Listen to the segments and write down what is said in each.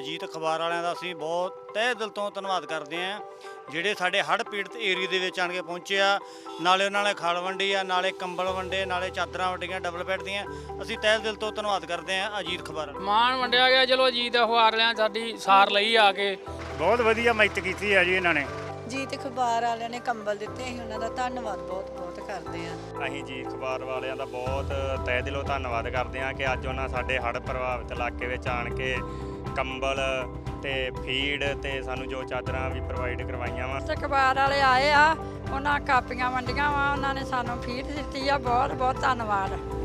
ਅਜੀਤ ਅਖਬਾਰ ਵਾਲਿਆਂ ਦਾ ਅਸੀਂ ਬਹੁਤ ਤਹਿ ਦਿਲ ਤੋਂ ਧੰਨਵਾਦ ਕਰਦੇ ਹਾਂ ਜਿਹੜੇ ਸਾਡੇ ਹੜ੍ਹ ਪੀੜਤ ਏਰੀਆ ਦੇ ਵਿੱਚ ਆਣ ਕੇ ਪਹੁੰਚੇ ਆ। ਨਾਲੇ ਉਹਨਾਂ ਨੇ ਖਲ ਵੰਡੀ ਆ ਨਾਲੇ ਕੰਬਲ ਵੰਡੇ ਨਾਲੇ ਚਾਦਰਾਂ ਵੰਡੀਆਂ ਡਬਲ ਬੈੱਡ ਦੀਆਂ। ਅਸੀਂ ਤਹਿ ਦਿਲ ਤੋਂ ਧੰਨਵਾਦ ਕਰਦੇ ਹਾਂ ਅਜੀਤ ਅਖਬਾਰ ਵਾਲਿਆਂ। ਮਾਨ ਵੰਡਿਆ ਗਿਆ ਚਲੋ ਅਜੀਤ ਅਖਬਾਰ ਲਿਆਂ ਸਾਡੀ ਸਾਰ ਲਈ ਆ ਕੇ। ਬਹੁਤ ਵਧੀਆ ਮਿਹਨਤ ਕੀਤੀ ਹੈ ਜੀ ਇਹਨਾਂ ਨੇ। ਜੀਤ ਅਖਬਾਰ ਵਾਲਿਆਂ ਨੇ ਕੰਬਲ ਦਿੱਤੇ ਅਸੀਂ ਉਹਨਾਂ ਦਾ ਧੰਨਵਾਦ ਬਹੁਤ ਬਹੁਤ ਕਰਦੇ ਹਾਂ। ਅਸੀਂ ਜੀ ਅਖਬਾਰ ਵਾਲਿਆਂ ਦਾ ਬਹੁਤ ਤਹਿ ਦਿਲੋਂ ਧੰਨਵਾਦ ਕਰਦੇ ਹਾਂ ਕਿ ਅੱਜ ਉਹਨਾਂ ਸਾਡੇ ਹੜ੍ਹ ਪ੍ਰਭਾਵਿਤ ਇਲਾਕੇ ਵਿੱਚ ਆਣ ਕੇ ਕੰਬਲ ਤੇ ਫੀਡ ਤੇ ਸਾਨੂੰ ਜੋ ਚਾਦਰਾਂ ਵੀ ਪ੍ਰੋਵਾਈਡ ਕਰਵਾਈਆਂ ਵਾ। ਅਖਬਾਰ ਵਾਲੇ ਆਏ ਆ, ਉਹਨਾਂ ਕਾਪੀਆਂ ਵੰਡੀਆਂ ਵਾ, ਉਹਨਾਂ ਨੇ ਸਾਨੂੰ ਫੀਡ ਦਿੱਤੀ ਆ ਬਹੁਤ ਬਹੁਤ ਧੰਨਵਾਦ।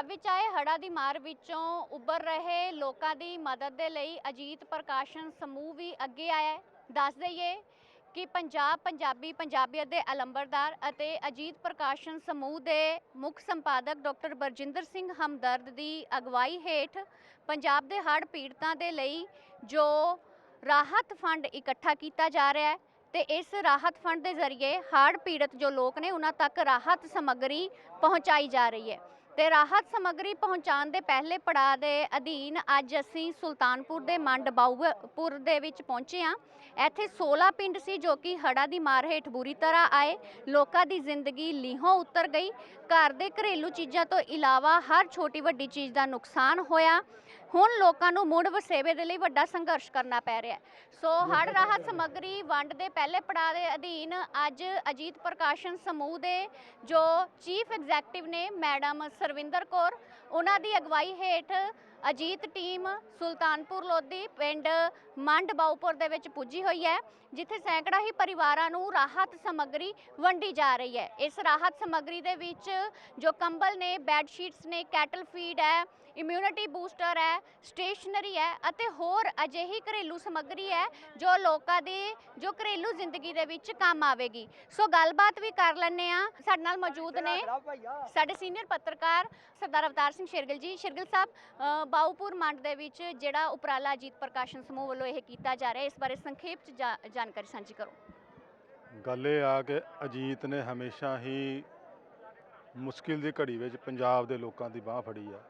ਪੰਜਾਬ ਵਿੱਚ ਆਏ ਹੜ੍ਹਾਂ ਦੀ ਮਾਰ ਵਿੱਚੋਂ ਉੱਭਰ ਰਹੇ ਲੋਕਾਂ ਦੀ ਮਦਦ ਦੇ ਲਈ ਅਜੀਤ ਪ੍ਰਕਾਸ਼ਨ ਸਮੂਹ ਵੀ ਅੱਗੇ ਆਇਆ ਹੈ। ਦੱਸ ਦਈਏ ਕਿ ਪੰਜਾਬ ਪੰਜਾਬੀ ਪੰਜਾਬੀਅਤ ਦੇ ਅਲੰਬਰਦਾਰ ਅਤੇ ਅਜੀਤ ਪ੍ਰਕਾਸ਼ਨ ਸਮੂਹ ਦੇ ਮੁੱਖ ਸੰਪਾਦਕ ਡਾਕਟਰ ਬਰਜਿੰਦਰ ਸਿੰਘ ਹਮਦਰਦ ਦੀ ਅਗਵਾਈ ਹੇਠ ਪੰਜਾਬ ਦੇ ਹੜ੍ਹ ਪੀੜਤਾਂ ਦੇ ਲਈ ਜੋ ਰਾਹਤ ਫੰਡ ਇਕੱਠਾ ਕੀਤਾ ਜਾ ਰਿਹਾ ਹੈ ਤੇ ਇਸ ਰਾਹਤ ਫੰਡ ਦੇ ਜ਼ਰੀਏ ਹੜ੍ਹ ਪੀੜਤ ਜੋ ਲੋਕ ਨੇ ਉਹਨਾਂ ਤੱਕ ਰਾਹਤ ਸਮੱਗਰੀ ਪਹੁੰਚਾਈ ਜਾ ਰਹੀ ਹੈ। ਤੇ ਰਾਹਤ ਸਮੱਗਰੀ ਪਹੁੰਚਾਉਣ ਦੇ ਪਹਿਲੇ ਪੜਾਅ ਦੇ ਅਧੀਨ ਅੱਜ ਅਸੀਂ ਸੁਲਤਾਨਪੁਰ ਦੇ ਮੰਡ ਬਾਊਪੁਰ ਦੇ ਵਿੱਚ ਪਹੁੰਚੇ ਹਾਂ। ਇੱਥੇ 16 ਪਿੰਡ ਸੀ ਜੋ ਕਿ ਹੜ੍ਹਾਂ ਦੀ ਮਾਰ ਹੇਠ ਬੁਰੀ ਤਰ੍ਹਾਂ ਆਏ। ਲੋਕਾਂ ਦੀ ਜ਼ਿੰਦਗੀ ਲੀਹੋਂ ਉਤਰ ਗਈ। ਘਰ ਦੇ ਘਰੇਲੂ ਚੀਜ਼ਾਂ ਤੋਂ ਇਲਾਵਾ ਹਰ ਛੋਟੀ ਵੱਡੀ ਚੀਜ਼ ਦਾ ਨੁਕਸਾਨ ਹੋਇਆ। ਹੁਣ ਲੋਕਾਂ ਨੂੰ ਮੁੜ ਵਸੇਵੇ ਦੇ ਲਈ ਵੱਡਾ ਸੰਘਰਸ਼ ਕਰਨਾ ਪੈ ਰਿਹਾ ਸੋ ਹੜ੍ਹ ਰਾਹਤ ਸਮੱਗਰੀ ਵੰਡ ਦੇ ਪਹਿਲੇ ਪੜਾਅ ਦੇ ਅਧੀਨ ਅੱਜ ਅਜੀਤ ਪ੍ਰਕਾਸ਼ਨ ਸਮੂਹ ਦੇ ਜੋ ਚੀਫ ਐਗਜ਼ੈਕਟਿਵ ਨੇ ਮੈਡਮ ਸਰਵਿੰਦਰ ਕੌਰ ਉਹਨਾਂ ਦੀ ਅਗਵਾਈ ਹੇਠ ਅਜੀਤ ਟੀਮ ਸੁਲਤਾਨਪੁਰ ਲੋਧੀ ਪਿੰਡ ਮੰਡ ਬਾਉਪੁਰ ਦੇ ਵਿੱਚ ਪੁੱਜੀ ਹੋਈ ਹੈ ਜਿੱਥੇ ਸੈਂਕੜਾ ਹੀ ਪਰਿਵਾਰਾਂ ਨੂੰ ਰਾਹਤ ਸਮੱਗਰੀ ਵੰਡੀ ਜਾ ਰਹੀ ਹੈ। ਇਸ ਰਾਹਤ ਸਮੱਗਰੀ ਦੇ ਵਿੱਚ ਜੋ ਕੰਬਲ ਨੇ ਬੈੱਡ ਸ਼ੀਟਸ ਨੇ ਕੈਟਲ ਫੀਡ ਹੈ ਇਮਿਊਨਿਟੀ ਬੂਸਟਰ ਹੈ ਸਟੇਸ਼ਨਰੀ ਹੈ ਅਤੇ ਹੋਰ ਅਜਿਹੀ ਘਰੇਲੂ ਸਮੱਗਰੀ ਹੈ ਜੋ ਲੋਕਾਂ ਦੀ ਜੋ ਘਰੇਲੂ ਜ਼ਿੰਦਗੀ ਦੇ ਵਿੱਚ ਕੰਮ ਆਵੇਗੀ। ਸੋ ਗੱਲਬਾਤ ਵੀ ਕਰ ਲੈਂਦੇ ਆ ਸਾਡੇ ਨਾਲ ਮੌਜੂਦ ਨੇ ਸਾਡੇ ਸੀਨੀਅਰ ਪੱਤਰਕਾਰ ਸਰਦਾਰ ਅਵਤਾਰ ਸਿੰਘ ਸ਼ੇਰਗਿਲ ਜੀ। ਸ਼ੇਰਗਿਲ ਸਾਹਿਬ ਅ, ਬਾਊਪੁਰ ਮੰਡ ਦੇ ਵਿੱਚ ਜਿਹੜਾ ਉਪਰਾਲਾ ਅਜੀਤ ਪ੍ਰਕਾਸ਼ਨ ਸਮੂਹ ਵੱਲੋਂ ਇਹ ਕੀਤਾ ਜਾ ਰਿਹਾ ਹੈ। ਇਸ ਬਾਰੇ ਸੰਖੇਪ ਚ ਜਾ- ਜਾਣਕਾਰੀ ਸਾਂਝੀ ਕਰੋ। ਗੱਲ ਇਹ ਆ ਕਿ ਅਜੀਤ ਨੇ ਹਮੇਸ਼ਾ ਹੀ ਮੁਸ਼ਕਿਲ ਦੀ ਘੜੀ ਵਿੱਚ ਪੰਜਾਬ ਦੇ ਲੋਕਾਂ ਦੀ ਬਾਹ ਫੜੀ ਆ।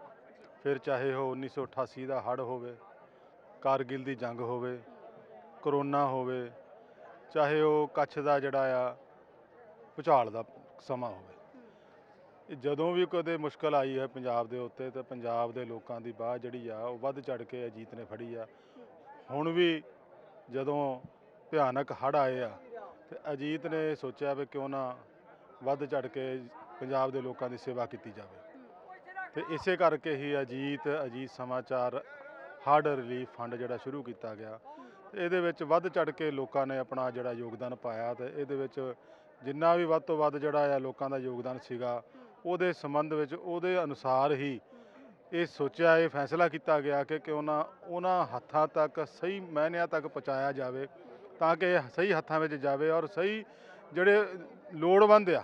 ਫਿਰ ਚਾਹੇ ਉਹ 1988 ਦਾ ਹੜ੍ਹ ਹੋਵੇ, ਕਾਰਗਿਲ ਦੀ ਜੰਗ ਹੋਵੇ, ਕਰੋਨਾ ਹੋਵੇ, ਚਾਹੇ ਉਹ ਕੱਛ ਦਾ ਜਿਹੜਾ ਆ, ਭੁਚਾਲ ਦਾ ਸਮਾਂ ਹੋਵੇ। ਇਹ ਜਦੋਂ ਵੀ ਕਦੇ ਮੁਸ਼ਕਲ ਆਈ ਹੈ ਪੰਜਾਬ ਦੇ ਉੱਤੇ ਤਾਂ ਪੰਜਾਬ ਦੇ ਲੋਕਾਂ ਦੀ ਬਾਹ ਜਿਹੜੀ ਆ, ਉਹ ਵੱਧ ਚੜ ਕੇ ਅਜੀਤ ਨੇ ਫੜੀ ਆ। ਹੁਣ ਵੀ ਜਦੋਂ ਭਿਆਨਕ ਹੜ੍ਹ ਆਏ ਆ ਤੇ ਅਜੀਤ ਨੇ ਸੋਚਿਆ ਵੀ ਕਿਉਂ ਨਾ ਵੱਧ ਚੜ ਕੇ ਪੰਜਾਬ ਦੇ ਲੋਕਾਂ ਦੀ ਸੇਵਾ ਕੀਤੀ ਜਾਵੇ। ਤੇ ਇਸੇ ਕਰਕੇ ਹੀ ਅਜੀਤ ਅਜੀਤ ਸਮਾਚਾਰ ਹੜ੍ਹ ਰਿਲੀਫ ਫੰਡ ਜਿਹੜਾ ਸ਼ੁਰੂ ਕੀਤਾ ਗਿਆ। ਤੇ ਇਹਦੇ ਵਿੱਚ ਵੱਧ ਚੜ ਕੇ ਲੋਕਾਂ ਨੇ ਆਪਣਾ ਜਿਹੜਾ ਯੋਗਦਾਨ ਪਾਇਆ ਤੇ ਇਹਦੇ ਵਿੱਚ ਜਿੰਨਾ ਵੀ ਵੱਧ ਤੋਂ ਵੱਧ ਜਿਹੜਾ ਆ ਲੋਕਾਂ ਦਾ ਯੋਗਦਾਨ ਸੀਗਾ, ਉਹਦੇ ਸੰਬੰਧ ਵਿੱਚ ਉਹਦੇ ਅਨੁਸਾਰ ਹੀ ਇਹ ਸੋਚਿਆ, ਇਹ ਫੈਸਲਾ ਕੀਤਾ ਗਿਆ ਕਿ ਕਿ ਉਹਨਾਂ ਉਹਨਾਂ ਹੱਥਾਂ ਤੱਕ ਸਹੀ ਮਾਇਨਿਆਂ ਤੱਕ ਪਹੁੰਚਾਇਆ ਜਾਵੇ, ਤਾਂ ਕਿ ਇਹ ਸਹੀ ਹੱਥਾਂ ਵਿੱਚ ਜਾਵੇ ਔਰ ਸਹੀ ਜਿਹੜੇ ਲੋੜਵੰਦ ਆ,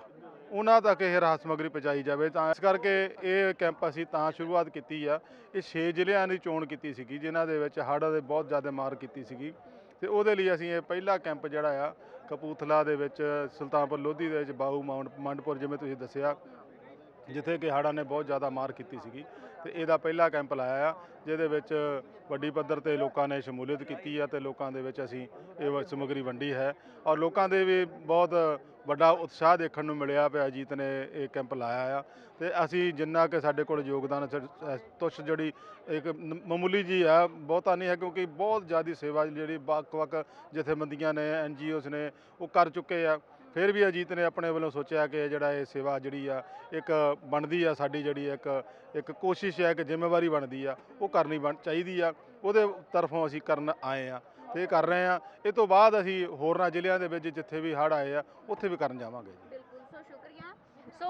ਉਹਨਾਂ ਤੱਕ ਇਹ ਰਾਹਤ ਸਮੱਗਰੀ ਪਹੁੰਚਾਈ ਜਾਵੇ। ਤਾਂ ਇਸ ਕਰਕੇ ਇਹ ਕੈਂਪ ਅਸੀਂ ਤਾਂ ਸ਼ੁਰੂਆਤ ਕੀਤੀ ਆ। ਇਹ 6 ਜ਼ਿਲ੍ਹਿਆਂ ਦੀ ਚੋਣ ਕੀਤੀ ਸੀਗੀ, ਜਿਨ੍ਹਾਂ ਦੇ ਵਿੱਚ ਹੜ੍ਹ ਦੇ ਬਹੁਤ ਜ਼ਿਆਦਾ ਮਾਰ ਕੀਤੀ ਸੀਗੀ। ਤੇ ਉਹਦੇ ਲਈ ਅਸੀਂ ਇਹ ਪਹਿਲਾ ਕੈਂਪ ਜਿਹੜਾ ਆ ਕਪੂਥਲਾ ਦੇ ਵਿੱਚ, ਸੁਲਤਾਨਪੁਰ ਲੋਧੀ ਦੇ ਵਿੱਚ, ਬਾਹੂ ਮਾਉਂਟ ਮੰਡਪੁਰ, ਜਿਵੇਂ ਤੁਸੀਂ ਦੱਸਿਆ ਜਿੱਥੇ ਕਿ ਹੜ੍ਹਾਂ ਨੇ ਬਹੁਤ ਜ਼ਿਆਦਾ ਮਾਰ ਕੀਤੀ ਸੀਗੀ ਤੇ ਇਹਦਾ ਪਹਿਲਾ ਕੈਂਪ ਲਾਇਆ ਆ, ਜਿਹਦੇ ਵਿੱਚ ਵੱਡੀ ਪੱਧਰ ਤੇ ਲੋਕਾਂ ਨੇ ਸ਼ਮੂਲੀਅਤ ਕੀਤੀ ਆ ਤੇ ਲੋਕਾਂ ਦੇ ਵਿੱਚ ਅਸੀਂ ਇਹ ਵ- ਸਮੱਗਰੀ ਵੰਡੀ ਹੈ ਔਰ ਲੋਕਾਂ ਦੇ ਵੀ ਬਹੁਤ ਵੱਡਾ ਉਤਸ਼ਾਹ ਦੇਖਣ ਨੂੰ ਮਿਲਿਆ ਪਿਆ ਅਜੀਤ ਨੇ ਇਹ ਕੈਂਪ ਲਾਇਆ ਆ ਤੇ ਅਸੀਂ ਜਿੰਨਾ ਕਿ ਸਾਡੇ ਕੋਲ ਯੋਗਦਾਨ ਤੁਸ਼ ਜਿਹੜੀ ਇੱਕ ਨ- ਮਾਮੂਲੀ ਜੀ ਆ, ਬਹੁਤਾ ਨਹੀਂ ਹੈ ਕਿਉਂਕਿ ਬਹੁਤ ਜ਼ਿਆਦਾ ਸੇਵਾ ਜਿਹੜੀ ਵੱਖ-ਵੱਖ ਜਥੇਬੰਦੀਆਂ ਨੇ ਐਨਜੀਓਸ ਨੇ, ਉਹ ਕਰ ਚੁੱਕੇ ਆ। ਫਿਰ ਵੀ ਅਜੀਤ ਨੇ ਆਪਣੇ ਵੱਲੋਂ ਸੋਚਿਆ ਕਿ ਜਿਹੜਾ ਇਹ ਸੇਵਾ ਜਿਹੜੀ ਆ, ਇੱਕ ਬਣਦੀ ਆ ਸਾਡੀ ਜਿਹੜੀ ਇੱਕ ਇੱਕ ਕੋਸ਼ਿਸ਼ ਹੈ ਕਿ ਜ਼ਿੰਮੇਵਾਰੀ ਬਣਦੀ ਆ, ਉਹ ਕਰਨੀ ਬਣ, ਚਾਹੀਦੀ ਆ, ਉਹਦੇ ਤਰਫੋਂ ਅਸੀਂ ਕਰਨ ਆਏ ਆ ਤੇ ਇਹ ਕਰ ਰਹੇ ਆ। ਇਹ ਤੋਂ ਬਾਅਦ ਅਸੀਂ ਹੋਰਨਾਂ ਜ਼ਿਲ੍ਹਿਆਂ ਦੇ ਵਿੱਚ ਜਿੱਥੇ ਵੀ ਹੜ੍ਹ ਆਏ ਆ, ਉੱਥੇ ਵੀ ਕਰਨ ਜਾਵਾਂਗੇ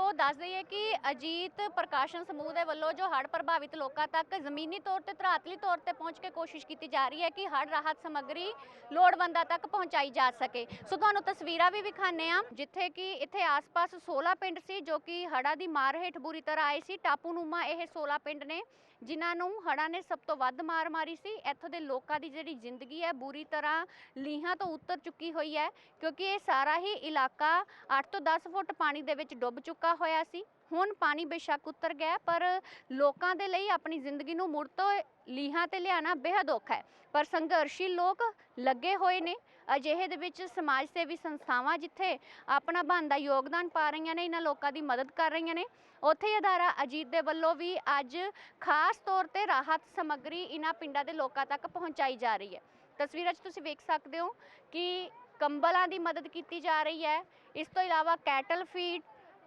ਸੋ ਦੱਸ ਦਈਏ ਕਿ ਅਜੀਤ ਪ੍ਰਕਾਸ਼ਨ ਸਮੂਹ ਦੇ ਵੱਲੋਂ ਜੋ ਹੜ੍ਹ ਪ੍ਰਭਾਵਿਤ ਲੋਕਾਂ ਤੱਕ ਜ਼ਮੀਨੀ ਤੌਰ ਤੇ ਧਰਾਤਲੀ ਤੌਰ ਤੇ ਪਹੁੰਚ ਕੇ ਕੋਸ਼ਿਸ਼ ਕੀਤੀ ਜਾ ਰਹੀ ਹੈ ਕਿ ਹੜ੍ਹ ਰਾਹਤ ਸਮੱਗਰੀ ਲੋੜਵੰਦਾਂ ਤੱਕ ਪਹੁੰਚਾਈ ਜਾ ਸਕੇ। ਸੋ ਤੁਹਾਨੂੰ ਤਸਵੀਰਾਂ ਵੀ ਵਿਖਾਣੇ ਆ ਜਿੱਥੇ ਕਿ ਇੱਥੇ ਆਸ-ਪਾਸ 16 ਪਿੰਡ ਸੀ ਜੋ ਕਿ ਹੜ੍ਹਾਂ ਦੀ ਮਾਰ ਹੇਠ ਬੁਰੀ ਤਰ੍ਹਾਂ ਆਏ ਸੀ। ਟਾਪੂਨੁਮਾ ਇਹ 16 ਪਿੰਡ ਨੇ। ਜਿਨ੍ਹਾਂ ਨੂੰ ਹੜ੍ਹਾਂ ਨੇ ਸਭ ਤੋਂ ਵੱਧ ਮਾਰ ਮਾਰੀ ਸੀ। ਇੱਥੋਂ ਦੇ ਲੋਕਾਂ ਦੀ ਜਿਹੜੀ ਜ਼ਿੰਦਗੀ ਹੈ, ਬੁਰੀ ਤਰ੍ਹਾਂ ਲੀਹਾਂ ਤੋਂ ਉੱਤਰ ਚੁੱਕੀ ਹੋਈ ਹੈ, ਕਿਉਂਕਿ ਇਹ ਸਾਰਾ ਹੀ ਇਲਾਕਾ 8 ਤੋਂ 10 ਫੁੱਟ ਪਾਣੀ ਦੇ ਵਿੱਚ ਡੁੱਬ ਚੁੱਕਾ ਹੋਇਆ ਸੀ। ਹੁਣ ਪਾਣੀ ਬੇਸ਼ੱਕ ਉਤਰ ਗਿਆ ਪਰ ਲੋਕਾਂ ਦੇ ਲਈ ਆਪਣੀ ਜ਼ਿੰਦਗੀ ਨੂੰ ਮੁੜ ਤੋਂ ਲੀਹਾਂ ਤੇ ਲਿਆਣਾ ਬੇहद ਔਖਾ ਹੈ। ਪਰ ਸੰਘਰਸ਼ੀ ਲੋਕ ਲੱਗੇ ਹੋਏ ਨੇ। ਅਜਿਹੇ ਦੇ ਵਿੱਚ ਸਮਾਜ ਸੇਵੀ ਸੰਸਥਾਵਾਂ ਜਿੱਥੇ ਆਪਣਾ ਬਣਦਾ ਯੋਗਦਾਨ ਪਾ ਰਹੀਆਂ ਨੇ, ਇਹਨਾਂ ਲੋਕਾਂ ਦੀ ਮਦਦ ਕਰ ਰਹੀਆਂ ਨੇ। ਉੱਥੇ ਹੀ ਅਦਾਰਾ ਅਜੀਤ ਦੇ ਵੱਲੋਂ ਵੀ ਅੱਜ ਖਾਸ ਤੌਰ ਤੇ ਰਾਹਤ ਸਮੱਗਰੀ ਇਹਨਾਂ ਪਿੰਡਾਂ ਦੇ ਲੋਕਾਂ ਤੱਕ ਪਹੁੰਚਾਈ ਜਾ ਰਹੀ ਹੈ। ਤਸਵੀਰਾਂ 'ਚ ਤੁਸੀਂ ਵੇਖ ਸਕਦੇ ਹੋ ਕਿ ਕੰਬਲਾਂ ਦੀ ਮਦਦ ਕੀਤੀ ਜਾ ਰਹੀ ਹੈ। ਇਸ ਤੋਂ ਇਲਾਵਾ ਕੈਟਲ ਫੀਡ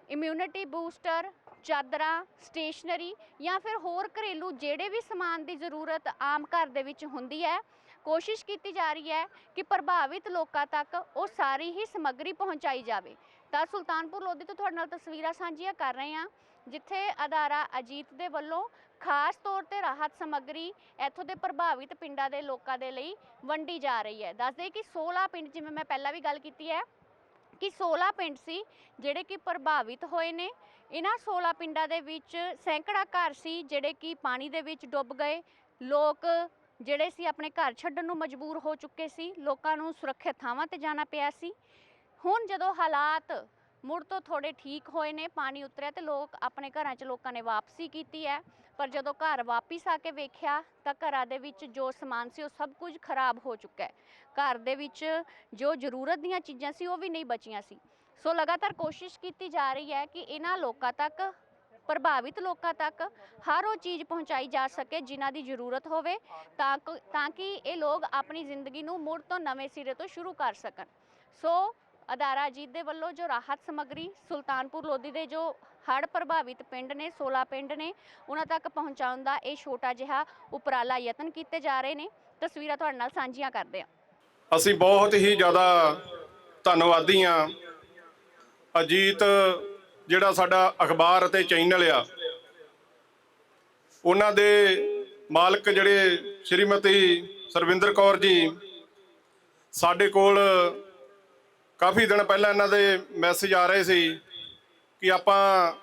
ਇਮਿਊਨਿਟੀ ਬੂਸਟਰ ਚਾਦਰਾਂ ਸਟੇਸ਼ਨਰੀ ਜਾਂ ਫਿਰ ਹੋਰ ਘਰੇਲੂ ਜਿਹੜੇ ਵੀ ਸਮਾਨ ਦੀ ਜ਼ਰੂਰਤ ਆਮ ਘਰ ਦੇ ਵਿੱਚ ਹੁੰਦੀ ਹੈ ਕੋਸ਼ਿਸ਼ ਕੀਤੀ ਜਾ ਰਹੀ ਹੈ ਕਿ ਪ੍ਰਭਾਵਿਤ ਲੋਕਾਂ ਤੱਕ ਉਹ ਸਾਰੀ ਹੀ ਸਮੱਗਰੀ ਪਹੁੰਚਾਈ ਜਾਵੇ। ਤਾਂ ਸੁਲਤਾਨਪੁਰ ਲੋਧੀ ਤੋਂ ਤੁਹਾਡੇ ਨਾਲ ਤਸਵੀਰਾਂ ਸਾਂਝੀਆਂ ਕਰ ਰਹੇ ਹਾਂ, ਜਿੱਥੇ ਅਦਾਰਾ ਅਜੀਤ ਦੇ ਵੱਲੋਂ ਖਾਸ ਤੌਰ ਤੇ ਰਾਹਤ ਸਮੱਗਰੀ ਇੱਥੋਂ ਦੇ ਪ੍ਰਭਾਵਿਤ ਪਿੰਡਾਂ ਦੇ ਲੋਕਾਂ ਦੇ ਲਈ ਵੰਡੀ ਜਾ ਰਹੀ ਹੈ। ਦੱਸਦੇ ਕਿ 16 ਪਿੰਡ, ਜਿਵੇਂ ਮੈਂ ਪਹਿਲਾਂ ਵੀ ਗੱਲ ਕੀਤੀ ਹੈ, ਕਿ 16 ਪਿੰਡ ਸੀ ਜਿਹੜੇ ਕਿ ਪ੍ਰਭਾਵਿਤ ਹੋਏ ਨੇ। ਇਹਨਾਂ 16 ਪਿੰਡਾਂ ਦੇ ਵਿੱਚ ਸੈਂਕੜਾ ਘਰ ਸੀ ਜਿਹੜੇ ਕਿ ਪਾਣੀ ਦੇ ਵਿੱਚ ਡੁੱਬ ਗਏ। ਲੋਕ ਜਿਹੜੇ ਸੀ ਆਪਣੇ ਘਰ ਛੱਡਣ ਨੂੰ ਮਜਬੂਰ ਹੋ ਚੁੱਕੇ ਸੀ, ਲੋਕਾਂ ਨੂੰ ਸੁਰੱਖਿਅਤ ਥਾਵਾਂ ਤੇ ਜਾਣਾ ਪਿਆ ਸੀ। ਹੁਣ ਜਦੋਂ ਹਾਲਾਤ ਮੁੜ ਤੋਂ ਥੋੜੇ ਠੀਕ ਹੋਏ ਨੇ, ਪਾਣੀ ਉਤਰਿਆ ਤੇ ਲੋਕ ਆਪਣੇ ਘਰਾਂ 'ਚ ਲੋਕਾਂ ਨੇ ਵਾਪਸੀ ਕੀਤੀ ਹੈ। ਪਰ ਜਦੋਂ ਘਰ ਵਾਪਿਸ ਆ ਕੇ ਵੇਖਿਆ ਤਾਂ ਘਰਾਂ ਦੇ ਵਿੱਚ ਜੋ ਸਮਾਨ ਸੀ ਉਹ ਸਭ ਕੁਝ ਖਰਾਬ ਹੋ ਚੁੱਕਾ ਹੈ। ਘਰ ਦੇ ਵਿੱਚ ਜੋ ਜ਼ਰੂਰਤ ਦੀਆਂ ਚੀਜ਼ਾਂ ਸੀ ਉਹ ਵੀ ਨਹੀਂ ਬਚੀਆਂ ਸੀ। ਸੋ ਲਗਾਤਾਰ ਕੋਸ਼ਿਸ਼ ਕੀਤੀ ਜਾ ਰਹੀ ਹੈ ਕਿ ਇਹਨਾਂ ਲੋਕਾਂ ਤੱਕ ਪ੍ਰਭਾਵਿਤ ਲੋਕਾਂ ਤੱਕ ਹਰ ਉਹ ਚੀਜ਼ ਪਹੁੰਚਾਈ ਜਾ ਸਕੇ ਜਿਨ੍ਹਾਂ ਦੀ ਜ਼ਰੂਰਤ ਹੋਵੇ, ਤਾਂ ਤਾਂ ਕਿ ਇਹ ਲੋਕ ਆਪਣੀ ਜ਼ਿੰਦਗੀ ਨੂੰ ਮੁੜ ਤੋਂ ਨਵੇਂ ਸਿਰੇ ਤੋਂ ਸ਼ੁਰੂ ਕਰ ਸਕਣ। ਸੋ, ਅਦਾਰਾ ਅਜੀਤ ਦੇ ਵੱਲੋਂ ਜੋ ਰਾਹਤ ਸਮੱਗਰੀ ਸੁਲਤਾਨਪੁਰ ਲੋਧੀ ਦੇ ਜੋ ਹੜ੍ਹ ਪ੍ਰਭਾਵਿਤ ਪਿੰਡ ਨੇ 16 ਪਿੰਡ ਨੇ, ਉਹਨਾਂ ਤੱਕ ਪਹੁੰਚਾਉਣ ਦਾ ਇਹ ਛੋਟਾ ਜਿਹਾ ਉਪਰਾਲਾ ਯਤਨ ਕੀਤੇ ਜਾ ਰਹੇ ਨੇ। ਤਸਵੀਰਾਂ ਤੁਹਾਡੇ ਨਾਲ ਸਾਂਝੀਆਂ ਕਰਦੇ ਹਾਂ। ਅਸੀਂ ਬਹੁਤ ਹੀ ਜ਼ਿਆਦਾ ਧੰਨਵਾਦੀ ਹਾਂ ਅਜੀਤ ਜਿਹੜਾ ਸਾਡਾ ਅਖਬਾਰ ਅਤੇ ਚੈਨਲ ਆ, ਉਹਨਾਂ ਦੇ ਮਾਲਕ ਜਿਹੜੇ ਸ਼੍ਰੀਮਤੀ ਸਰਵਿੰਦਰ ਕੌਰ ਜੀ, ਸਾਡੇ ਕੋਲ ਕਾਫੀ ਦਿਨ ਪਹਿਲਾਂ ਇਹਨਾਂ ਦੇ ਮੈਸੇਜ ਆ ਰਹੇ ਸੀ ਕਿ ਆਪਾਂ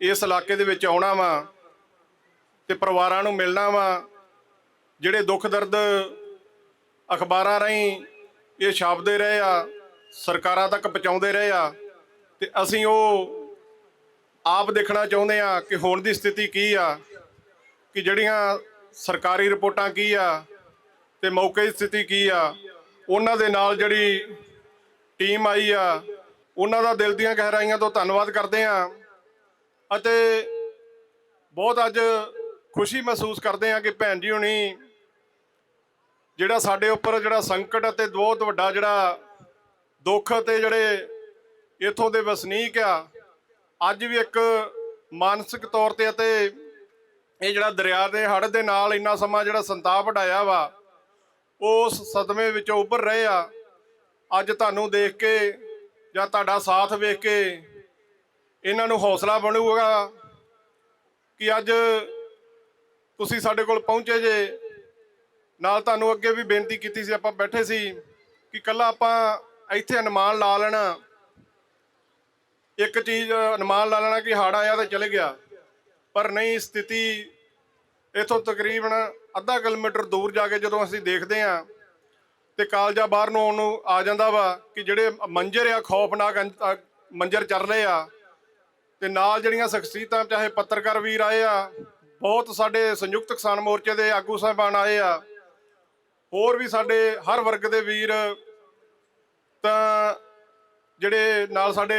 ਇਸ ਇਲਾਕੇ ਦੇ ਵਿੱਚ ਆਉਣਾ ਵਾ ਤੇ ਪਰਿਵਾਰਾਂ ਨੂੰ ਮਿਲਣਾ ਵਾ, ਜਿਹੜੇ ਦੁੱਖ ਦਰਦ ਅਖਬਾਰਾਂ ਰਾਹੀਂ ਇਹ ਛਾਪਦੇ ਰਹੇ ਆ, ਸਰਕਾਰਾਂ ਤੱਕ ਪਹੁੰਚਾਉਂਦੇ ਰਹੇ ਆ, ਤੇ ਅਸੀਂ ਉਹ ਆਪ ਦੇਖਣਾ ਚਾਹੁੰਦੇ ਆ ਕਿ ਹੁਣ ਦੀ ਸਥਿਤੀ ਕੀ ਆ? ਕਿ ਜਿਹੜੀਆਂ ਸਰਕਾਰੀ ਰਿਪੋਰਟਾਂ ਕੀ ਆ ਤੇ ਮੌਕੇ ਦੀ ਸਥਿਤੀ ਕੀ ਆ? ਉਹਨਾਂ ਦੇ ਨਾਲ ਜਿਹੜੀ ਟੀਮ ਆਈ ਆ, ਉਹਨਾਂ ਦਾ ਦਿਲ ਦੀਆਂ ਗਹਿਰਾਈਆਂ ਤੋਂ ਧੰਨਵਾਦ ਕਰਦੇ ਆ ਅਤੇ ਬਹੁਤ ਅੱਜ ਖੁਸ਼ੀ ਮਹਿਸੂਸ ਕਰਦੇ ਆ ਕਿ ਭੈਣ ਜੀ ਹੁਣੀ ਜਿਹੜਾ ਸਾਡੇ ਉੱਪਰ ਜਿਹੜਾ ਸੰਕਟ ਅਤੇ ਬਹੁਤ ਵੱਡਾ ਜਿਹੜਾ ਦੁੱਖ ਤੇ ਜਿਹੜੇ ਇਥੋਂ ਦੇ ਵਸਨੀਕ ਆ ਅੱਜ ਵੀ ਇੱਕ ਮਾਨਸਿਕ ਤੌਰ ਤੇ ਅਤੇ ਇਹ ਜਿਹੜਾ ਦਰਿਆ ਦੇ ਹੜ੍ਹ ਦੇ ਨਾਲ ਇੰਨਾ ਸਮਾਂ ਜਿਹੜਾ ਸੰਤਾਪ ਹਟਾਇਆ ਵਾ ਉਸ ਸਦਮੇ ਵਿੱਚੋਂ ਉੱਭਰ ਰਹੇ ਆ। ਅੱਜ ਤੁਹਾਨੂੰ ਦੇਖ ਕੇ ਜਾਂ ਤੁਹਾਡਾ ਸਾਥ ਵੇਖ ਕੇ ਇਹਨਾਂ ਨੂੰ ਹੌਸਲਾ ਬਣੂਗਾ ਕਿ ਅੱਜ ਤੁਸੀਂ ਸਾਡੇ ਕੋਲ ਪਹੁੰਚੇ ਜੇ। ਨਾਲ ਤੁਹਾਨੂੰ ਅੱਗੇ ਵੀ ਬੇਨਤੀ ਕੀਤੀ ਸੀ, ਆਪਾਂ ਬੈਠੇ ਸੀ ਕਿ ਕੱਲਾ ਆਪਾਂ ਇੱਥੇ ਅਨੁਮਾਨ ਲਾ ਲੈਣਾ। ਇੱਕ ਚੀਜ਼ ਅਨੁਮਾਨ ਲਾ ਲੈਣਾ ਕਿ ਹੜ ਆਇਆ ਤਾਂ ਚਲੇ ਗਿਆ। ਪਰ ਨਹੀਂ, ਸਥਿਤੀ ਇਥੋਂ ਤਕਰੀਬਨ ਅੱਧਾ ਕਿਲੋਮੀਟਰ ਦੂਰ ਜਾ ਕੇ ਜਦੋਂ ਅਸੀਂ ਦੇਖਦੇ ਹਾਂ ਤੇ ਕਾਲਜਾ ਬਾਹਰ ਨੂੰ ਆਉਣ ਨੂੰ ਆ ਜਾਂਦਾ ਵਾ ਕਿ ਜਿਹੜੇ ਮੰਜ਼ਰ ਆ, ਖੌਫਨਾਕ ਮੰਜ਼ਰ ਚੱਲ ਰਹੇ ਆ ਤੇ ਨਾਲ ਜਿਹੜੀਆਂ ਸ਼ਖਸੀਅਤਾਂ, ਚਾਹੇ ਪੱਤਰਕਾਰ ਵੀਰ ਆਏ ਆ, ਬਹੁਤ ਸਾਡੇ ਸੰਯੁਕਤ ਕਿਸਾਨ ਮੋਰਚੇ ਦੇ ਆਗੂ ਸਾਹਿਬਾਨ ਆਏ ਆ, ਹੋਰ ਵੀ ਸਾਡੇ ਹਰ ਵਰਗ ਦੇ ਵੀਰ ਤਾਂ ਜਿਹੜੇ ਨਾਲ ਸਾਡੇ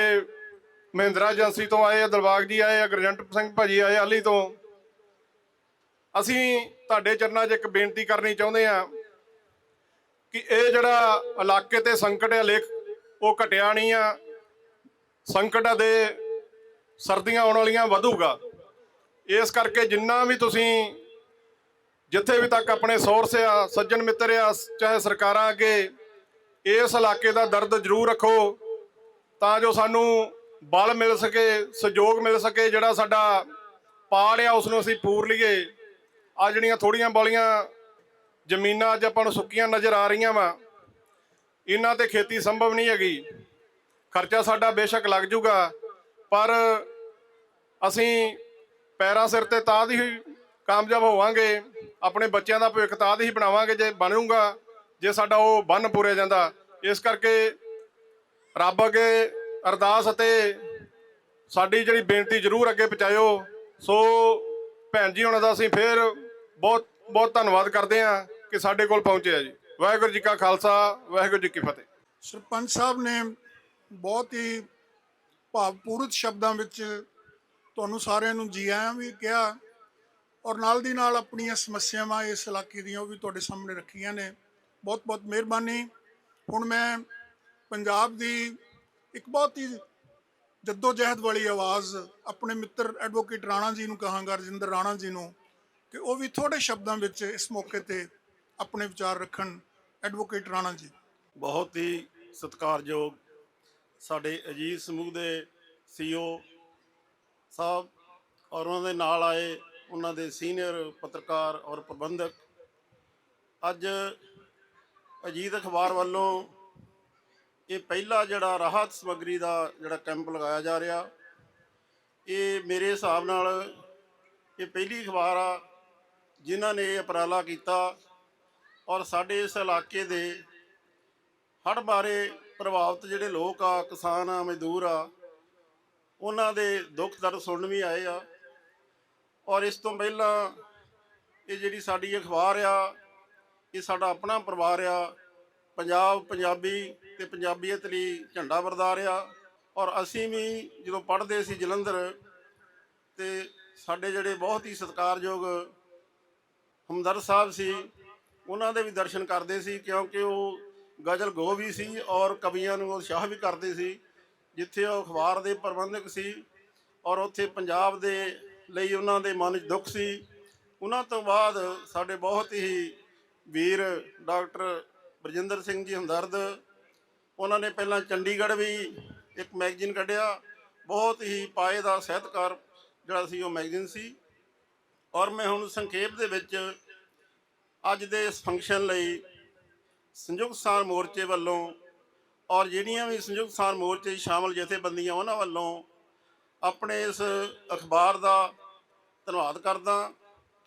ਮਹਿੰਦਰਾ ਏਜੰਸੀ ਤੋਂ ਆਏ ਆ, ਦਿਲਬਾਗ ਜੀ ਆਏ ਆ, ਗੁਰਜੰਟ ਸਿੰਘ ਭਾਜੀ ਆਏ ਅਲੀ ਤੋਂ। ਅਸੀਂ ਤੁਹਾਡੇ ਚਰਨਾਂ 'ਚ ਇੱਕ ਬੇਨਤੀ ਕਰਨੀ ਚਾਹੁੰਦੇ ਆ ਕਿ ਇਹ ਜਿਹੜਾ ਇਲਾਕੇ ਤੇ ਸੰਕਟ ਹੈ ਲੇਖ ਉਹ ਘਟਿਆ ਨਹੀਂ ਆ। ਸੰਕਟ ਦੇ ਸਰਦੀਆਂ ਆਉਣ ਵਾਲੀਆਂ ਵਧੂਗਾ। ਇਸ ਕਰਕੇ ਜਿੰਨਾ ਵੀ ਤੁਸੀਂ ਜਿੱਥੇ ਵੀ ਤੱਕ ਆਪਣੇ ਸੋਰਸ ਆ, ਸੱਜਣ ਮਿੱਤਰ ਆ, ਚਾਹੇ ਸਰਕਾਰਾਂ ਅੱਗੇ, ਇਸ ਇਲਾਕੇ ਦਾ ਦਰਦ ਜ਼ਰੂਰ ਰੱਖੋ ਤਾਂ ਜੋ ਸਾਨੂੰ ਬਲ ਮਿਲ ਸਕੇ, ਸਹਿਯੋਗ ਮਿਲ ਸਕੇ, ਜਿਹੜਾ ਸਾਡਾ ਪਾੜ ਆ ਉਸ ਨੂੰ ਅਸੀਂ ਪੂਰ ਲਈਏ। ਆ ਜਿਹੜੀਆਂ ਥੋੜੀਆਂ ਬੋਲੀਆਂ ਜ਼ਮੀਨਾਂ ਅੱਜ ਆਪਾਂ ਨੂੰ ਸੁੱਕੀਆਂ ਨਜ਼ਰ ਆ ਰਹੀਆਂ ਵਾ, ਇਹਨਾਂ ਤੇ ਖੇਤੀ ਸੰਭਵ ਨਹੀਂ ਹੈਗੀ। ਖਰਚਾ ਸਾਡਾ ਬੇਸ਼ੱਕ ਲੱਗ ਜੂਗਾ, ਪਰ ਅਸੀਂ ਪੈਰਾਂ ਸਿਰ ਤੇ ਤਾਂ ਦੀ ਹੀ ਕਾਮਯਾਬ ਹੋਵਾਂਗੇ, ਆਪਣੇ ਬੱਚਿਆਂ ਦਾ ਭਵਿੱਖ ਤਾਂ ਦੀ ਹੀ ਬਣਾਵਾਂਗੇ, ਜੇ ਬਣੂਗਾ, ਜੇ ਸਾਡਾ ਉਹ ਬੰਨ ਪੂਰਿਆ ਜਾਂਦਾ। ਇਸ ਕਰਕੇ ਰੱਬ ਅੱਗੇ ਅਰਦਾਸ ਅਤੇ ਸਾਡੀ ਜਿਹੜੀ ਬੇਨਤੀ ਜ਼ਰੂਰ ਅੱਗੇ ਪਹੁੰਚਾਇਓ। ਸੋ ਭੈਣ ਜੀ, ਉਹਨਾਂ ਦਾ ਅਸੀਂ ਫੇਰ ਬਹੁਤ ਬਹੁਤ ਧੰਨਵਾਦ ਕਰਦੇ ਹਾਂ ਕਿ ਸਾਡੇ ਕੋਲ ਪਹੁੰਚਿਆ ਜੀ। ਵਾਹਿਗੁਰੂ ਜੀ ਕਾ ਖਾਲਸਾ, ਵਾਹਿਗੁਰੂ ਜੀ ਕੀ ਫਤਿਹ। ਸਰਪੰਚ ਸਾਹਿਬ ਨੇ ਬਹੁਤ ਹੀ ਭਾਵਪੂਰਤ ਸ਼ਬਦਾਂ ਵਿੱਚ ਤੁਹਾਨੂੰ ਸਾਰਿਆਂ ਨੂੰ ਜੀ ਆਇਆਂ ਵੀ ਕਿਹਾ ਔਰ ਨਾਲ ਦੀ ਨਾਲ ਆਪਣੀਆਂ ਸਮੱਸਿਆਵਾਂ ਇਸ ਇਲਾਕੇ ਦੀਆਂ ਉਹ ਵੀ ਤੁਹਾਡੇ ਸਾਹਮਣੇ ਰੱਖੀਆਂ ਨੇ। ਬਹੁਤ ਬਹੁਤ ਮਿਹਰਬਾਨੀ। ਹੁਣ ਮੈਂ ਪੰਜਾਬ ਦੀ ਇੱਕ ਬਹੁਤ ਹੀ ਜੱਦੋ ਜਹਿਦ ਵਾਲੀ ਆਵਾਜ਼ ਆਪਣੇ ਮਿੱਤਰ ਐਡਵੋਕੇਟ ਰਾਣਾ ਜੀ ਨੂੰ ਕਹਾਂਗਾ, ਰਜਿੰਦਰ ਰਾਣਾ ਜੀ ਨੂੰ, ਕਿ ਉਹ ਵੀ ਥੋੜੇ ਸ਼ਬਦਾਂ ਵਿੱਚ ਇਸ ਮੌਕੇ ਤੇ ਆਪਣੇ ਵਿਚਾਰ ਰੱਖਣ ਐਡਵੋਕੇਟ ਰਾਣਾ ਜੀ। ਬਹੁਤ ਹੀ ਸਤਿਕਾਰਯੋਗ ਸਾਡੇ ਅਜੀਤ ਸਮੂਹ ਦੇ ਸੀਓ ਸਾਹਿਬ ਔਰ ਉਹਨਾਂ ਦੇ ਨਾਲ ਆਏ ਉਹਨਾਂ ਦੇ ਸੀਨੀਅਰ ਪੱਤਰਕਾਰ ਔਰ ਪ੍ਰਬੰਧਕ। ਅੱਜ ਅਜੀਤ ਅਖਬਾਰ ਵੱਲੋਂ ਇਹ ਪਹਿਲਾ ਜਿਹੜਾ ਰਾਹਤ ਸਮੱਗਰੀ ਦਾ ਜਿਹੜਾ ਕੈਂਪ ਲਗਾਇਆ ਜਾ ਰਿਹਾ, ਇਹ ਮੇਰੇ ਹਿਸਾਬ ਨਾਲ ਇਹ ਪਹਿਲੀ ਅਖਬਾਰ ਆ, ਜਿਨ੍ਹਾਂ ਨੇ ਇਹ ਉਪਰਾਲਾ ਕੀਤਾ ਔਰ ਸਾਡੇ ਇਸ ਇਲਾਕੇ ਦੇ ਹੜ੍ਹ ਬਾਰੇ ਪ੍ਰਭਾਵਿਤ ਜਿਹੜੇ ਲੋਕ ਆ, ਕਿਸਾਨ ਆ, ਮਜ਼ਦੂਰ ਆ, ਉਹਨਾਂ ਦੇ ਦੁੱਖ ਦਰਦ ਸੁਣਨ ਵੀ ਆਏ ਆ। ਔਰ ਇਸ ਤੋਂ ਪਹਿਲਾਂ ਇਹ ਜਿਹੜੀ ਸਾਡੀ ਅਖਬਾਰ ਆ, ਇਹ ਸਾਡਾ ਆਪਣਾ ਪਰਿਵਾਰ ਆ ਪੰਜਾਬ ਪੰਜਾਬੀ ਤੇ ਪੰਜਾਬੀਅਤ ਲਈ ਝੰਡਾ ਵਰਦਾ ਰਿਹਾ ਔਰ ਅਸੀਂ ਵੀ ਜਦੋਂ ਪੜ੍ਹਦੇ ਸੀ ਜਲੰਧਰ ਤੇ ਸਾਡੇ ਜਿਹੜੇ ਬਹੁਤ ਹੀ ਸਤਿਕਾਰਯੋਗ ਹਮਦਰ ਸਾਹਿਬ ਸੀ, ਉਹਨਾਂ ਦੇ ਵੀ ਦਰਸ਼ਨ ਕਰਦੇ ਸੀ ਕਿਉਂਕਿ ਉਹ ਗਜ਼ਲ ਗੋ ਵੀ ਸੀ ਔਰ ਕਵੀਆਂ ਨੂੰ ਉਤਸ਼ਾਹ ਵੀ ਕਰਦੇ ਸੀ, ਜਿੱਥੇ ਉਹ ਅਖਬਾਰ ਦੇ ਪ੍ਰਬੰਧਕ ਸੀ ਔਰ ਉੱਥੇ ਪੰਜਾਬ ਦੇ ਲਈ ਉਹਨਾਂ ਦੇ ਮਨ 'ਚ ਦੁੱਖ ਸੀ। ਉਹਨਾਂ ਤੋਂ ਬਾਅਦ ਸਾਡੇ ਬਹੁਤ ਹੀ ਵੀਰ ਡਾਕਟਰ ਬਰਜਿੰਦਰ ਸਿੰਘ ਜੀ ਹਮਦਰਦ, ਉਹਨਾਂ ਨੇ ਪਹਿਲਾਂ ਚੰਡੀਗੜ੍ਹ ਵੀ ਇੱਕ ਮੈਗਜ਼ੀਨ ਕੱਢਿਆ। ਬਹੁਤ ਹੀ ਪਾਏਦਾਰ ਸਾਹਿਤਕਾਰ ਜਿਹੜਾ ਸੀ ਉਹ ਮੈਗਜ਼ੀਨ ਸੀ। ਔਰ ਮੈਂ ਹੁਣ ਸੰਖੇਪ ਦੇ ਵਿੱਚ ਅੱਜ ਦੇ ਇਸ ਫੰਕਸ਼ਨ ਲਈ ਸੰਯੁਕਤ ਕਿਸਾਨ ਮੋਰਚੇ ਵੱਲੋਂ ਔਰ ਜਿਹੜੀਆਂ ਵੀ ਸੰਯੁਕਤ ਕਿਸਾਨ ਮੋਰਚੇ ਸ਼ਾਮਲ ਜਥੇਬੰਦੀਆਂ ਉਹਨਾਂ ਵੱਲੋਂ ਆਪਣੇ ਇਸ ਅਖਬਾਰ ਦਾ ਧੰਨਵਾਦ ਕਰਦਾ,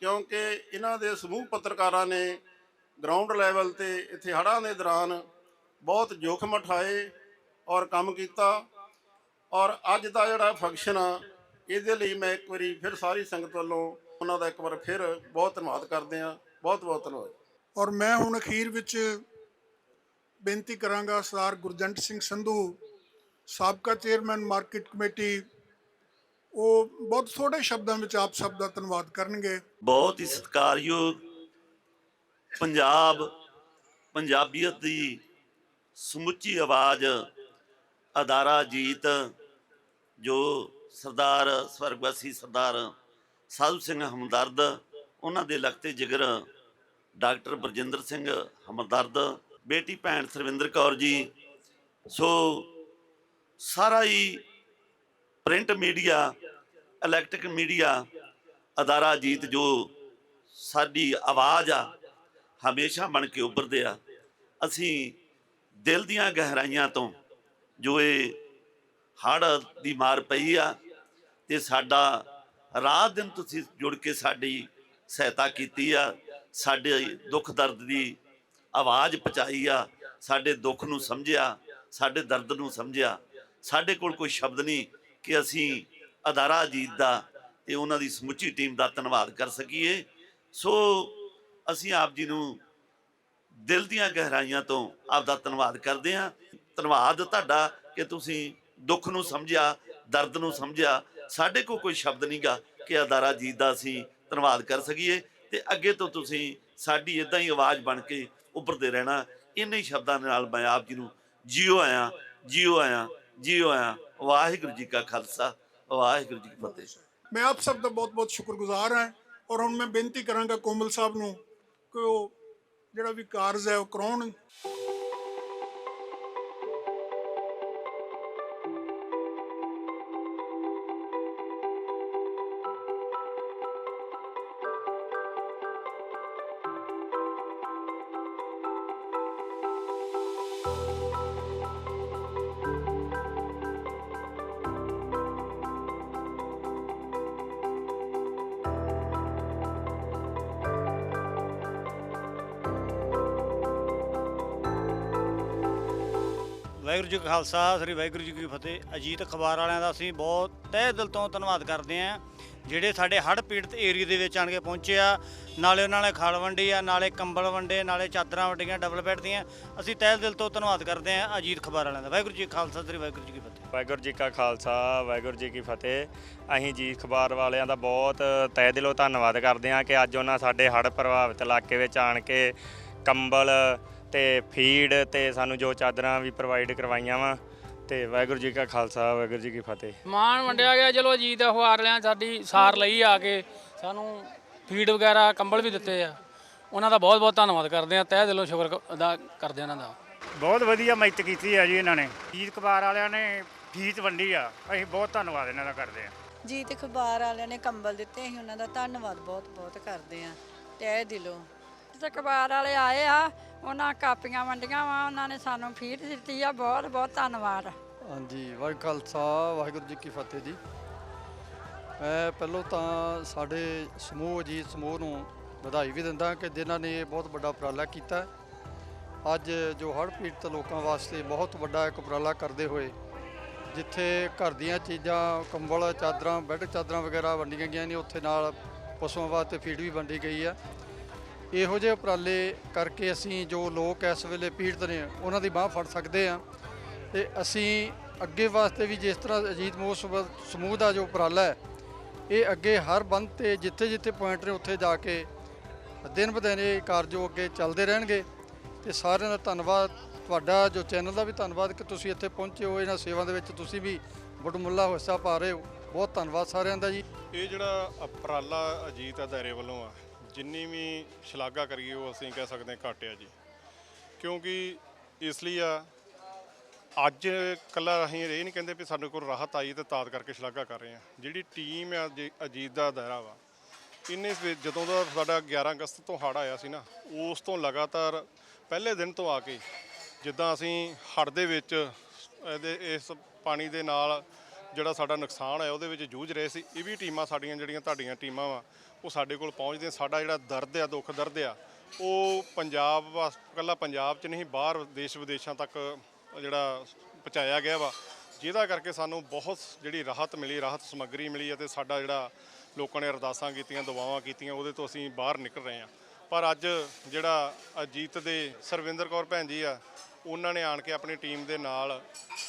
ਕਿਉਂਕਿ ਇਹਨਾਂ ਦੇ ਸਮੂਹ ਪੱਤਰਕਾਰਾਂ ਨੇ ਗਰਾਊਂਡ ਲੈਵਲ ਤੇ ਇੱਥੇ ਹੜ੍ਹਾਂ ਦੇ ਦੌਰਾਨ ਬਹੁਤ ਜੋਖਮ ਉਠਾਏ ਔਰ ਕੰਮ ਕੀਤਾ। ਔਰ ਅੱਜ ਦਾ ਜਿਹੜਾ ਫੰਕਸ਼ਨ ਆ ਇਹਦੇ ਲਈ ਮੈਂ ਇੱਕ ਵਾਰੀ ਫਿਰ ਸਾਰੀ ਸੰਗਤ ਵੱਲੋਂ ਉਹਨਾਂ ਦਾ ਇੱਕ ਵਾਰ ਫਿਰ ਬਹੁਤ ਧੰਨਵਾਦ ਕਰਦੇ ਹਾਂ। ਬਹੁਤ ਬਹੁਤ ਧੰਨਵਾਦ। ਔਰ ਮੈਂ ਹੁਣ ਅਖੀਰ ਵਿੱਚ ਬੇਨਤੀ ਕਰਾਂਗਾ ਸਰਦਾਰ ਗੁਰਜੰਟ ਸਿੰਘ ਸੰਧੂ ਸਾਬਕਾ ਚੇਅਰਮੈਨ ਮਾਰਕੀਟ ਕਮੇਟੀ ਉਹ ਬਹੁਤ ਥੋੜੇ ਸ਼ਬਦਾਂ ਵਿੱਚ ਆਪ ਸਭ ਦਾ ਧੰਨਵਾਦ ਕਰਨਗੇ। ਬਹੁਤ ਹੀ ਸਤਿਕਾਰਯੋਗ ਪੰਜਾਬ, ਪੰਜਾਬੀਅਤ ਦੀ ਸਮੁੱਚੀ ਆਵਾਜ਼ ਅਦਾਰਾ ਜੀਤ, ਜੋ ਸਰਦਾਰ, ਸਵਰਗਵਾਸੀ ਸਰਦਾਰ ਸਾਧੂ ਸਿੰਘ ਹਮਦਰਦ, ਉਹਨਾਂ ਦੇ ਲਖਤੇ ਜਿਗਰ ਡਾਕਟਰ ਬਰਜਿੰਦਰ ਸਿੰਘ ਹਮਦਰਦ, ਬੇਟੀ ਭੈਣ ਸਰਵਿੰਦਰ ਕੌਰ ਜੀ। ਸੋ ਸਾਰਾ ਹੀ ਪ੍ਰਿੰਟ ਮੀਡੀਆ, ਇਲੈਕਟ੍ਰਿਕ ਮੀਡੀਆ ਅਦਾਰਾ ਜੀਤ ਜੋ ਸਾਡੀ ਆਵਾਜ਼ ਆ ਹਮੇਸ਼ਾ ਬਣ ਕੇ ਉੱਭਰਦੇ ਆ। ਅਸੀਂ ਦਿਲ ਦੀਆਂ ਗਹਿਰਾਈਆਂ ਤੋਂ ਜੋ ਇਹ ਹੜ੍ਹ ਦੀ ਮਾਰ ਪਈ ਆ ਤੇ ਸਾਡਾ ਰਾਤ ਦਿਨ ਤੁਸੀਂ ਜੁੜ ਕੇ ਸਾਡੀ ਸਹਾਇਤਾ ਕੀਤੀ ਆ, ਸਾਡੇ ਦੁੱਖ ਦਰਦ ਦੀ ਆਵਾਜ਼ ਪਹੁੰਚਾਈ ਆ, ਸਾਡੇ ਦੁੱਖ ਨੂੰ ਸਮਝਿਆ, ਸਾਡੇ ਦਰਦ ਨੂੰ ਸਮਝਿਆ। ਸਾਡੇ ਕੋਲ ਕੋਈ ਸ਼ਬਦ ਨਹੀਂ ਕਿ ਅਸੀਂ ਅਦਾਰਾ ਅਜੀਤ ਦਾ ਤੇ ਉਹਨਾਂ ਦੀ ਸਮੁੱਚੀ ਟੀਮ ਦਾ ਧੰਨਵਾਦ ਕਰ ਸਕੀਏ। ਸੋ ਅਸੀਂ ਆਪ ਜੀ ਨੂੰ ਦਿਲ ਦੀਆਂ ਗਹਿਰਾਈਆਂ ਤੋਂ ਆਪ ਦਾ ਧੰਨਵਾਦ ਕਰਦੇ ਹਾਂ। ਧੰਨਵਾਦ ਤੁਹਾਡਾ ਕਿ ਤੁਸੀਂ ਦੁੱਖ ਨੂੰ ਸਮਝਿਆ, ਦਰਦ ਨੂੰ ਸਮਝਿਆ। ਸਾਡੇ ਕੋਲ ਕੋਈ ਸ਼ਬਦ ਨਹੀਂਗਾ ਕਿ ਅਦਾਰਾ ਜੀ ਦਾ ਅਸੀਂ ਧੰਨਵਾਦ ਕਰ ਸਕੀਏ ਤੇ ਅੱਗੇ ਤੋਂ ਤੁਸੀਂ ਸਾਡੀ ਇਦਾਂ ਹੀ ਆਵਾਜ਼ ਬਣ ਕੇ ਉੱਭਰਦੇ ਰਹਿਣਾ। ਇੰਨੇ ਹੀ ਸ਼ਬਦਾਂ ਦੇ ਨਾਲ ਮੈਂ ਆਪ ਜੀ ਨੂੰ ਜੀਓ ਆਇਆ ਜੀਓ ਆਇਆ ਜੀਓ ਆਇਆ। ਵਾਹਿਗੁਰੂ ਜੀ ਕਾ ਖਾਲਸਾ, ਵਾਹਿਗੁਰੂ ਜੀ ਕੀ ਫਤਿਹ। ਮੈਂ ਆਪ ਸਭ ਦਾ ਬਹੁਤ ਬਹੁਤ ਸ਼ੁਕਰਗੁਜ਼ਾਰ ਹਾਂ ਔਰ ਹੁਣ ਮੈਂ ਬੇਨਤੀ ਕਰਾਂਗਾ ਕੋਮਲ ਸਾਹਿਬ ਨੂੰ ਕਿ ਉਹ ਜਿਹੜਾ ਵੀ ਕਾਰਜ ਹੈ ਉਹ ਕਰਾਉਣ। ਵਾਹਿਗੁਰੂ ਜੀ ਕਾ ਖਾਲਸਾ, ਸ੍ਰੀ ਵਾਹਿਗੁਰੂ ਜੀ ਕੀ ਫਤਿਹ। ਅਜੀਤ ਅਖਬਾਰ ਵਾਲਿਆਂ ਦਾ ਅਸੀਂ ਬਹੁਤ ਤਹਿ ਦਿਲ ਤੋਂ ਧੰਨਵਾਦ ਕਰਦੇ ਹਾਂ, ਜਿਹੜੇ ਸਾਡੇ ਹੜ੍ਹ ਪੀੜਤ ਏਰੀਆ ਦੇ ਵਿੱਚ ਆਣ ਕੇ ਪਹੁੰਚੇ ਆ। ਨਾਲੇ ਉਹਨਾਂ ਨੇ ਖਲ ਵੰਡੀ ਆ, ਨਾਲੇ ਕੰਬਲ ਵੰਡੇ, ਨਾਲੇ ਚਾਦਰਾਂ ਵੰਡੀਆਂ, ਡਬਲ ਬੈੱਡ ਦੀਆਂ। ਅਸੀਂ ਤਹਿ ਦਿਲ ਤੋਂ ਧੰਨਵਾਦ ਕਰਦੇ ਹਾਂ ਅਜੀਤ ਅਖਬਾਰ ਵਾਲਿਆਂ ਦਾ। ਵਾਹਿਗੁਰੂ ਜੀ ਕਾ ਖਾਲਸਾ, ਸ੍ਰੀ ਵਾਹਿਗੁਰੂ ਜੀ ਕੀ ਫਤਿਹ। ਵਾਹਿਗੁਰੂ ਜੀ ਕਾ ਖਾਲਸਾ, ਵਾਹਿਗੁਰੂ ਜੀ ਕੀ ਫਤਿਹ। ਅਸੀਂ ਜੀ ਅਖਬਾਰ ਵਾਲਿਆਂ ਦਾ ਬਹੁਤ ਤਹਿ ਦਿਲੋਂ ਧੰਨਵਾਦ ਕਰਦੇ ਹਾਂ ਕਿ ਅੱਜ ਉਹਨਾਂ ਸਾਡੇ ਹੜ੍ਹ ਪ੍ਰਭਾਵਿਤ ਇਲਾਕੇ ਵਿੱਚ ਆਣ ਕੇ ਕੰਬਲ ਤੇ ਫੀਡ ਤੇ ਸਾਨੂੰ ਜੋ ਚਾਦਰਾਂ ਵੀ ਪ੍ਰੋਵਾਈਡ ਕਰਵਾਈਆਂ ਵਾ ਤੇ ਵਾਹਿਗੁਰੂ ਜੀ ਕਾ ਖਾਲਸਾ ਵਾਹਿਗੁਰੂ ਜੀ ਕੀ ਫਤਿਹ। ਮਾਣ ਵੰਡਿਆ ਗਿਆ ਚਲੋ ਅਜੀਤ ਅਖਬਾਰ ਵਾਲਿਆਂ ਸਾਡੀ ਸਾਰ ਲਈ ਆ ਕੇ ਸਾਨੂੰ ਫੀਡ ਵਗੈਰਾ ਕੰਬਲ ਵੀ ਦਿੱਤੇ ਆ। ਉਹਨਾਂ ਦਾ ਬਹੁਤ ਬਹੁਤ ਧੰਨਵਾਦ ਕਰਦੇ ਆ ਤਹਿ ਦਿਲੋਂ ਸ਼ੁਕਰ ਅਦਾ ਕਰਦੇ ਆ ਉਹਨਾਂ ਦਾ। ਬਹੁਤ ਵਧੀਆ ਮਦਦ ਕੀਤੀ ਹੈ ਜੀ ਇਹਨਾਂ ਨੇ। ਜੀਤ ਕੁਮਾਰ ਵਾਲਿਆਂ ਨੇ ਫੀਸ ਵੰਡੀ ਆ ਅਸੀਂ ਬਹੁਤ ਧੰਨਵਾਦ ਇਹਨਾਂ ਦਾ ਕਰਦੇ ਹਾਂ ਜੀਤ ਅਖਬਾਰ ਵਾਲਿਆਂ ਨੇ ਕੰਬਲ ਦਿੱਤੇ ਅਸੀਂ ਉਹਨਾਂ ਦਾ ਧੰਨਵਾਦ ਬਹੁਤ ਬਹੁਤ ਕਰਦੇ ਆ ਤਹਿ ਦਿਲੋਂ। ਤੇ ਅਖਬਾਰ ਵਾਲੇ ਆਏ ਆ ਉਹਨਾਂ ਕਾਪੀਆਂ ਵੰਡੀਆਂ ਵਾ, ਉਹਨਾਂ ਨੇ ਸਾਨੂੰ ਫੀਡ ਦਿੱਤੀ ਆ, ਬਹੁਤ ਬਹੁਤ ਧੰਨਵਾਦ। ਹਾਂਜੀ, ਵਾਹਿਗੁਰੂ ਖਾਲਸਾ, ਵਾਹਿਗੁਰੂ ਜੀ ਕੀ ਫਤਿਹ ਜੀ। ਮੈਂ ਪਹਿਲੋਂ ਤਾਂ ਸਾਡੇ ਸਮੂਹ ਅਜੀਤ ਸਮੂਹ ਨੂੰ ਵਧਾਈ ਵੀ ਦਿੰਦਾ ਕਿ ਜਿਨ੍ਹਾਂ ਨੇ ਇਹ ਬਹੁਤ ਵੱਡਾ ਉਪਰਾਲਾ ਕੀਤਾ। ਅੱਜ ਜੋ ਹੜ੍ਹ ਪੀੜਤ ਲੋਕਾਂ ਵਾਸਤੇ ਬਹੁਤ ਵੱਡਾ ਇੱਕ ਉਪਰਾਲਾ ਕਰਦੇ ਹੋਏ, ਜਿੱਥੇ ਘਰ ਦੀਆਂ ਚੀਜ਼ਾਂ, ਕੰਬਲ, ਚਾਦਰਾਂ, ਬੈੱਡ ਚਾਦਰਾਂ ਵਗੈਰਾ ਵੰਡੀਆਂ ਗਈਆਂ ਨੇ, ਉੱਥੇ ਨਾਲ ਪਸ਼ੂਆਂ ਵਾਸਤੇ ਫੀਡ ਵੀ ਵੰਡੀ ਗਈ ਆ। ਇਹੋ ਜਿਹੇ ਉਪਰਾਲੇ ਕਰਕੇ ਅਸੀਂ ਜੋ ਲੋਕ ਇਸ ਵੇਲੇ ਪੀੜਤ ਨੇ, ਉਹਨਾਂ ਦੀ ਬਾਹ ਫੜ ਸਕਦੇ ਆ ਤੇ ਅਸੀਂ ਅੱਗੇ ਵਾਸਤੇ ਵੀ ਜਿਸ ਤਰ੍ਹਾਂ ਅਜੀਤ ਮੋਹ ਸਮੂਹ ਦਾ ਜੋ ਉਪਰਾਲਾ ਹੈ, ਇਹ ਅੱਗੇ ਹਰ ਬੰਦ ਤੇ ਜਿੱਥੇ ਜਿੱਥੇ ਪੁਆਇੰਟ ਨੇ, ਉੱਥੇ ਜਾ ਕੇ ਦਿਨ ਬਦਿਨ ਇਹ ਕਾਰਜੋ ਅੱਗੇ ਚੱਲਦੇ ਰਹਿਣਗੇ। ਤੇ ਸਾਰਿਆਂ ਦਾ ਧੰਨਵਾਦ। ਤੁਹਾਡਾ ਜੋ ਚੈਨਲ ਦਾ ਵੀ ਧੰਨਵਾਦ ਕਿ ਤੁਸੀਂ ਇੱਥੇ ਪਹੁੰਚੇ ਹੋ, ਇਹਨਾਂ ਸੇਵਾ ਦੇ ਵਿੱਚ ਤੁਸੀਂ ਵੀ ਵਡਮੁੱਲਾ ਹਿੱਸਾ ਪਾ ਰਹੇ ਹੋ। ਬਹੁਤ ਧੰਨਵਾਦ ਸਾਰਿਆਂ ਦਾ ਜੀ। ਇਹ ਜਿਹੜਾ ਉਪਰਾਲਾ ਅਜੀਤ ਅਦਾਰੇ ਵੱਲੋਂ ਆ ਜਿੰਨੀ ਵੀ ਸ਼ਲਾਘਾ ਕਰੀਏ ਉਹ ਅਸੀਂ ਕਹਿ ਸਕਦੇ ਹਾਂ ਘੱਟ ਆ ਜੀ। ਕਿਉਂਕਿ ਇਸ ਲਈ ਆ, ਅੱਜ ਕੱਲਾ ਅਸੀਂ ਇਹ ਨਹੀਂ ਕਹਿੰਦੇ ਵੀ ਸਾਡੇ ਕੋਲ ਰਾਹਤ ਆਈ ਤੇ ਤਾਦ ਕਰਕੇ ਸ਼ਲਾਘਾ ਕਰ ਰਹੇ ਆ ਜਿਹੜੀ ਟੀਮ ਆ, ਜੀ- ਅਜੀਤ ਦਾ ਦਾਇਰਾ ਵਾ, ਇਹਨੇ ਜਦੋਂ ਦਾ ਸਾਡਾ 11 ਅਗਸਤ ਤੋਂ ਹੜ੍ਹ ਆਇਆ ਸੀ ਨਾ, ਉਸ ਤੋਂ ਲਗਾਤਾਰ ਪਹਿਲੇ ਦਿਨ ਤੋਂ ਆ ਕੇ ਜਿੱਦਾਂ ਅਸੀਂ ਹੜ੍ਹ ਦੇ ਵਿੱਚ ਇਹਦੇ, ਇਸ ਪਾਣੀ ਦੇ ਨਾਲ ਜਿਹੜਾ ਸਾਡਾ ਨੁਕਸਾਨ ਹੈ ਉਹਦੇ ਵਿੱਚ ਜੂਝ ਰਹੇ ਸੀ। ਇਹ ਵੀ ਟੀਮਾਂ ਸਾਡੀਆਂ ਜਿਹੜੀਆਂ ਤੁਹਾਡੀਆਂ ਟੀਮਾਂ ਵਾ ਉਹ ਸਾਡੇ ਕੋਲ ਪਹੁੰਚਦੇ ਸਾਡਾ ਜਿਹੜਾ ਦਰਦ ਆ, ਦੁੱਖ ਦਰਦ ਆ, ਉਹ ਪੰਜਾਬ ਵਾਸ, ਇਕੱਲਾ ਪੰਜਾਬ 'ਚ ਨਹੀਂ, ਬਾਹਰ ਦੇਸ਼ ਵਿਦੇਸ਼ਾਂ ਤੱਕ ਜਿਹੜਾ ਪਹੁੰਚਾਇਆ ਗਿਆ ਵਾ। ਜਿਹਦਾ ਕਰਕੇ ਸਾਨੂੰ ਬਹੁਤ ਜਿਹੜੀ ਰਾਹਤ ਮਿਲੀ, ਰਾਹਤ ਸਮੱਗਰੀ ਮਿਲੀ ਅਤੇ ਸਾਡਾ ਜਿਹੜਾ ਲੋਕਾਂ ਨੇ ਅਰਦਾਸਾਂ ਕੀਤੀਆਂ, ਦੁਆਵਾਂ ਕੀਤੀਆਂ, ਉਹਦੇ ਤੋਂ ਅਸੀਂ ਬਾਹਰ ਨਿਕਲ ਰਹੇ ਹਾਂ। ਪਰ ਅੱਜ ਜਿਹੜਾ ਅਜੀਤ ਦੇ, ਸਰਵਿੰਦਰ ਕੌਰ ਭੈਣ ਜੀ ਆ, ਉਹਨਾਂ ਨੇ ਆਣ ਕੇ ਆਪਣੀ ਟੀਮ ਦੇ ਨਾਲ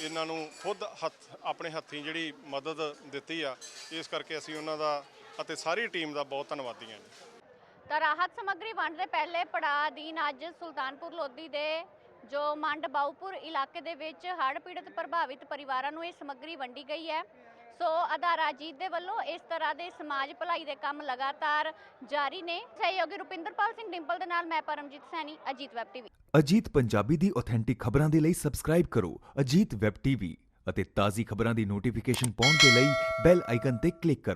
ਇਹਨਾਂ ਨੂੰ ਖੁਦ ਹੱਥ, ਆਪਣੇ ਹੱਥੀਂ ਜਿਹੜੀ ਮਦਦ ਦਿੱਤੀ ਆ, ਇਸ ਕਰਕੇ ਅਸੀਂ ਉਹਨਾਂ ਦਾ ਅਤੇ ਸਾਰੀ ਟੀਮ ਦਾ ਬਹੁਤ ਧੰਨਵਾਦੀ ਹਾਂ ਜੀ। ਤਾਂ ਰਾਹਤ ਸਮੱਗਰੀ ਵੰਡ ਦੇ ਪਹਿਲੇ ਪੜਾਅ ਅਧੀਨ ਅੱਜ ਸੁਲਤਾਨਪੁਰ ਲੋਧੀ ਦੇ ਜੋ ਮੰਡ ਬਾਉਪੁਰ ਇਲਾਕੇ ਦੇ ਵਿੱਚ ਹੜ੍ਹ ਪੀੜਤ ਪ੍ਰਭਾਵਿਤ ਪਰਿਵਾਰਾਂ ਨੂੰ ਇਹ ਸਮੱਗਰੀ ਵੰਡੀ ਗਈ ਹੈ। ਸੋ ਅਦਾਰਾ ਅਜੀਤ ਦੇ ਵੱਲੋਂ ਇਸ ਤਰ੍ਹਾਂ ਦੇ ਸਮਾਜ ਭਲਾਈ ਦੇ ਕੰਮ ਲਗਾਤਾਰ ਜਾਰੀ ਨੇ। ਸਹਿਯੋਗੀ ਰੁਪਿੰਦਰਪਾਲ ਸਿੰਘ ਡਿੰਪਲ ਦੇ ਨਾਲ ਮੈਂ ਪਰਮਜੀਤ ਸੈਣੀ ਅਜੀਤ ਵੈਬ ਟੀਵੀ। ਅਜੀਤ ਪੰਜਾਬੀ ਦੀ ਆਥੈਂਟਿਕ ਖਬਰਾਂ ਦੇ ਲਈ ਸਬਸਕ੍ਰਾਈਬ ਕਰੋ ਅਜੀਤ ਵੈਬ ਟੀਵੀ ਅਤੇ ਤਾਜ਼ੀ ਖਬਰਾਂ ਦੀ ਨੋਟੀਫਿਕੇਸ਼ਨ ਪਾਉਣ ਦੇ ਲਈ ਬੈਲ ਆਈਕਨ ਤੇ ਕਲਿੱਕ ਕਰੋ।